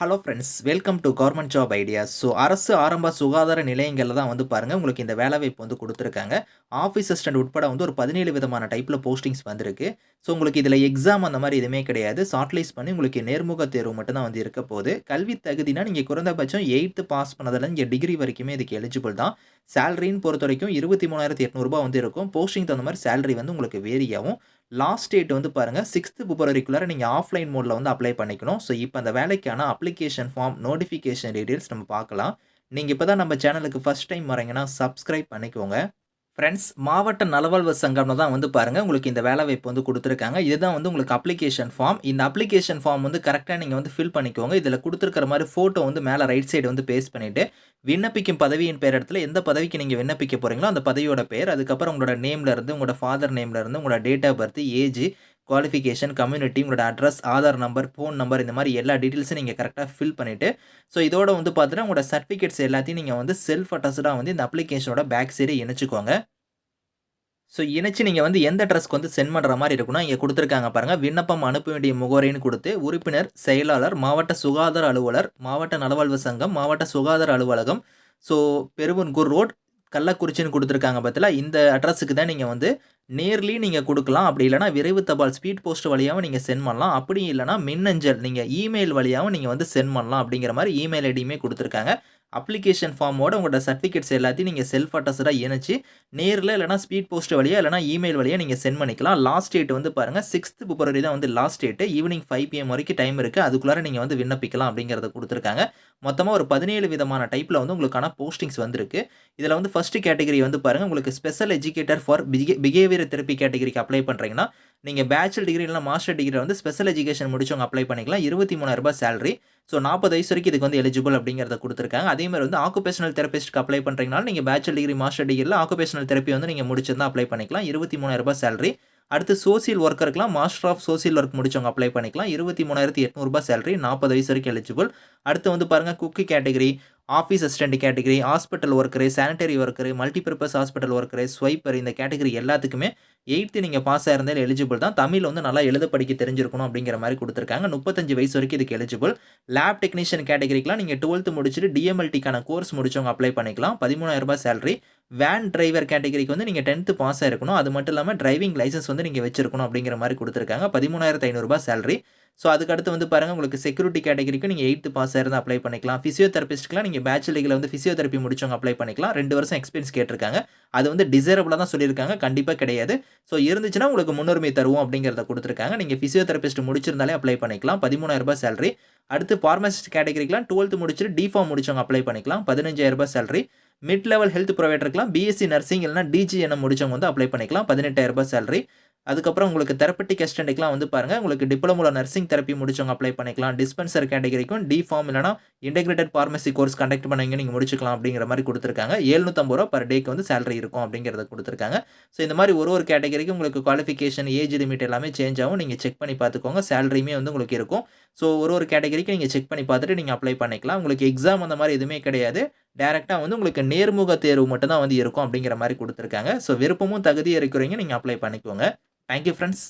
Hello friends welcome to government job ideas so அரசு ஆரம்ப சுகாதார நிலையங்களில் தான் வந்து பாருங்கள் உங்களுக்கு இந்த வேலைவாய்ப்பு வந்து கொடுத்துருக்காங்க. ஆஃபீஸ் அசிஸ்டன்ட் உட்பட வந்து ஒரு பதினேழு விதமான டைப்பில் போஸ்டிங்ஸ் வந்திருக்கு. ஸோ உங்களுக்கு இதில் எக்ஸாம் அந்த மாதிரி எதுவுமே கிடையாது. ஷார்ட்லைஸ் பண்ணி உங்களுக்கு நேர்முக தேர்வு மட்டும்தான் வந்து இருக்க போகுது. கல்வி தகுதினா நீங்கள் குறைந்தபட்சம் எயித்து பாஸ் பண்ணதில் இங்கே டிகிரி வரைக்குமே இதுக்கு எலிஜிபிள் தான். சேலரின்னு பொறுத்த வரைக்கும் இருபத்தி மூணாயிரத்தி எட்நூறுபா வந்து இருக்கும். போஸ்டிங் தகுந்த மாதிரி சேலரி வந்து உங்களுக்கு வேரி ஆகும். லாஸ்ட் டேட் வந்து பாருங்கள் சிக்ஸ்த்து பிப்ரவரிக்குள்ளார நீங்கள் ஆஃப்லைன் மோடில் வந்து அப்ளை பண்ணிக்கணும். ஸோ இப்போ அந்த வேலைக்கான அப்ளிகேஷன் ஃபார்ம் நோட்டிஃபிகேஷன் டீட்டெயில்ஸ் நம்ம பார்க்கலாம். நீங்கள் இப்போ தான் நம்ம சேனலுக்கு ஃபஸ்ட் டைம் வரீங்கன்னா சப்ஸ்கிரைப் பண்ணிக்கோங்க. ஃப்ரெண்ட்ஸ் மாவட்ட நலவாழ்வு சங்கம்னு தான் வந்து பாருங்கள் உங்களுக்கு இந்த வேலை வாய்ப்பு வந்து கொடுத்துருக்காங்க. இதுதான் வந்து உங்களுக்கு அப்ளிகேஷன் ஃபார்ம் இந்த அப்ளிகேஷன் ஃபார்ம் வந்து கரெக்டாக நீங்கள் வந்து ஃபில் பண்ணிக்கோங்க. இதில் கொடுத்துருக்கிற மாதிரி ஃபோட்டோ வந்து மேலே ரைட் சைடு வந்து பேஸ்ட் பண்ணிவிட்டு விண்ணப்பிக்கும் பதவியின் பேர் இடத்துல எந்த பதவிக்கு நீங்கள் விண்ணப்பிக்க போகிறீங்களோ அந்த பதவியோட பேர் அதுக்கப்புறம் உங்களோட நேம்லேருந்து உங்களோட ஃபாதர் நேம்லேருந்து உங்களோட date of birth age qualification community உங்களோட address Aadhaar number phone number இந்த மாதிரி எல்லா டீட்டெயில்ஸும் நீங்கள் கரெக்டாக ஃபில் பண்ணிவிட்டு ஸோ இதோட வந்து பார்த்தீங்கன்னா உங்களோட சர்டிஃபிகேட்ஸ் எல்லாத்தையும் நீங்கள் வந்து செல்ஃப் அட்டஸ்டாக வந்து இந்த அப்ளிகேஷனோட பேக் சைடு இணைச்சிக்கோங்க. ஸோ இணைச்சு நீங்கள் வந்து எந்த அட்ரஸ்க்கு வந்து சென்ட் பண்ணுற மாதிரி இருக்குன்னா இங்கே கொடுத்துருக்காங்க பாருங்கள் விண்ணப்பம் அனுப்ப வேண்டிய முகவரின்னு கொடுத்து உறுப்பினர் செயலாளர் மாவட்ட சுகாதார அலுவலர் மாவட்ட நலவாழ்வு சங்கம் மாவட்ட சுகாதார அலுவலகம். ஸோ பெருவன்கூர் ரோட் கள்ளக்குறிச்சின்னு கொடுத்துருக்காங்க பார்த்தீங்களா இந்த அட்ரஸுக்கு தான் நீங்கள் வந்து நேர்லி நீங்கள் கொடுக்கலாம். அப்படி இல்லைனா விரைவு தபால் ஸ்பீட் போஸ்ட் வழியாகவும் நீங்கள் சென்ட் பண்ணலாம். அப்படி இல்லைனா மின்னஞ்சல் நீங்கள் இமெயில் வழியாகவும் நீங்கள் வந்து சென்ட் பண்ணலாம் அப்படிங்கிற மாதிரி இமெயில் ஐடியுமே கொடுத்துருக்காங்க. அப்ளிகேஷன் ஃபார்மோட உங்களோட சர்டிஃபிகேட்ஸ் எல்லாத்தையும் நீங்கள் செல்ஃப் அட்டஸ்டாக இணைச்சி நேரில் இல்லைனா ஸ்பீட் போஸ்ட் வழியாக இல்லைனா இமெயில் வழியாக நீங்கள் சென்ட் பண்ணிக்கலாம். லாஸ்ட் டேட் வந்து பாருங்கள் சிக்ஸ்த் பிப்ரவரி தான் வந்து last date evening five PM வரைக்கும் டைம் இருக்குது அதுக்குள்ளார நீங்கள் வந்து விண்ணப்பிக்கலாம் அப்படிங்கிறத கொடுத்துருக்காங்க. மொத்தமாக ஒரு பதினேழு விதமான டைப்பில் வந்து உங்களுக்கான போஸ்டிங்ஸ் வந்திருக்கு. இதில் வந்து ஃபஸ்ட்டு கேட்டகரி வந்து பாருங்கள் உங்களுக்கு special educator for behaviour therapy கேட்டகரிக்கு அப்ளை பண்ணுறீங்கன்னா நீங்கள் பேச்சுலர் டிகிரி இல்லைனா மாஸ்டர் டிகிரி வந்து ஸ்பெஷல் எஜுகேஷன் முடிச்சவங்க அப்ளை பண்ணிக்கலாம். இருபத்தி மூணாயிரரூபா சேலரி ஸோ நாற்பது வயசு வரைக்கும் இதுக்கு வந்து எலிஜிபிள் அப்படிங்கிறத கொடுத்துருக்காங்க. அதே மாதிரி வந்து ஆக்குபேஷனல் தெரபிஸ்ட்க்கு அப்ளை பண்ணுறீங்கனாலும் நீங்கள் பேச்சுலர் டிகிரி மாஸ்டர் டிகிரியில் ஆக்குபேஷனல் தெரப்பி வந்து நீங்கள் முடிச்சிருந்தா அப்ளை பண்ணிக்கலாம். இருபத்தி மூணாயிரரூபா சேலரி அடுத்து சோசியல் ஒர்க்கருக்குலாம் மாஸ்டர் ஆஃப் சோசியல் ஒர்க் முடிச்சவங்க அப்ளை பண்ணிக்கலாம். இருபத்தி மூணாயிரத்தி எட்நூறுபா சேலரி நாற்பது வயசு வரைக்கும் எலிஜிபிள் அடுத்து வந்து பாருங்கள் cook category office assistant category hospital worker sanitary worker multipurpose hospital worker sweeper இந்த கேட்டகரி எல்லாத்துக்குமே எயித்து நீங்கள் பாஸ் ஆயிருந்தால் எலிஜிபிள் தான். தமிழ் வந்து நல்லா எழுத படிக்க தெரிஞ்சிருக்கணும் அப்படிங்கிற மாதிரி கொடுத்துருக்காங்க. முப்பத்தஞ்சு வயசு வரைக்கும் இதுக்கு எலிஜிபிள் லேப் டெக்னீஷியன் கேட்டகரிக்கெலாம் நீங்கள் டுவெல்த்து முடிச்சுட்டு டிஎம்எல்டிக்கான கோர்ஸ் முடிச்சவங்க அப்ளை பண்ணிக்கலாம். பதிமூணாயிரரூபா சேலரி வேன் டிரைவர் கேட்டகரிக்கு வந்து நீங்கள் டென்த்து பாஸ் ஆயிருக்கணும். அது மட்டும் இல்லாமல் டிரைவிங் லைசன்ஸ் வந்து நீங்கள் வச்சிருக்கணும் அப்படிங்கிற மாதிரி கொடுத்துருக்காங்க. பதிமூணாயிரத்து ஐநூறுரூபா சேலரி ஸோ அதுக்கடுத்து வந்து பாருங்கள் உங்களுக்கு செக்யூரிட்டி கேட்டகரிக்கு நீங்கள் எயித்து பாஸ் ஆயிருந்து அப்ளை பண்ணிக்கலாம். ஃபிசியோதெரபிஸ்ட்க்குலாம் நீங்கள் பேச்சுலரில் வந்து ஃபிசியோதெரப்பி முடிச்சவங்க அப்ளை பண்ணிக்கலாம். ரெண்டு வருஷம் எக்ஸ்பீரியன்ஸ் கேட்டிருக்காங்க. அது வந்து டிசைரபிளாக தான் சொல்லியிருக்காங்க. கண்டிப்பாக கிடையாது. ஸோ இருந்துச்சுன்னா உங்களுக்கு முன்னுரிமை தருவோம் அப்படிங்கிறத கொடுத்துருக்காங்க. நீங்கள் ஃபிசியோதெரபிஸ்ட் முடிச்சிருந்தாலே அப்ளை பண்ணிக்கலாம். பதிமூணாயிரரூபா சேலரி அடுத்து ஃபார்மசிஸ்ட் கேட்டகரிக்கெலாம் டுவெல்த்து முடிச்சுட்டு டிஃபார்ம் முடிச்சவங்க அப்ளை பண்ணிக்கலாம். பதினஞ்சாயிரரூபா சேலரி மிட் லெவல் ஹெல்த் ப்ரொவைடருக்குலாம் பிஎஸ்சி நர்சிங் இல்லைனா டிஜிஎன்எம் முடிச்சவங்க வந்து அப்ளை பண்ணிக்கலாம். பதினெட்டாயிரரூபா சேலரி அதுக்கப்புறம் உங்களுக்கு தெரப்பட்டிக் அசிஸ்டண்ட்டுக்குலாம் வந்து பாருங்கள் உங்களுக்கு டிப்ளமோவில் நர்சிங் தெரப்பி முடிச்சவங்க அப்ளை பண்ணிக்கலாம். டிஸ்பென்சர் கேட்டகரிக்கும் டி ஃபார்ம் இல்லைனா இன்டெகிரேட்டட் ஃபார்மசி கோர்ஸ் கண்டக்ட் பண்ணீங்க நீங்கள் முடிச்சுக்கலாம் அப்படிங்கிற மாதிரி கொடுத்துருக்காங்க. ஏழ்நூற்றம்பது ரூபா பர் டேக்கு வந்து சேலரி இருக்கும் அப்படிங்கிறத கொடுத்துருக்காங்க. ஸோ இந்த மாதிரி ஒரு ஒரு கேட்டகரிக்கு உங்களுக்கு குவாலிஃபிகேஷன் ஏஜ் லிமிட் எல்லாமே சேஞ்ச் ஆகும். நீங்கள் செக் பண்ணி பார்த்துக்கோங்க. சேலரியுமே வந்து உங்களுக்கு இருக்கும். ஸோ ஒரு ஒரு கேட்டகரிக்கு நீங்கள் செக் பண்ணி பார்த்துட்டு நீங்கள் அப்ளை பண்ணிக்கலாம். உங்களுக்கு எக்ஸாம் அந்த மாதிரி எதுவுமே கிடையாது. டேரெக்டாக வந்து உங்களுக்கு நேர்முக தேர்வு மட்டும்தான் வந்து இருக்கும் அப்படிங்கிற மாதிரி கொடுத்துருக்காங்க. ஸோ விருப்பமும் தகுதியும் இருக்கிறவங்க நீங்கள் அப்ளை பண்ணிக்கோங்க. Thank you friends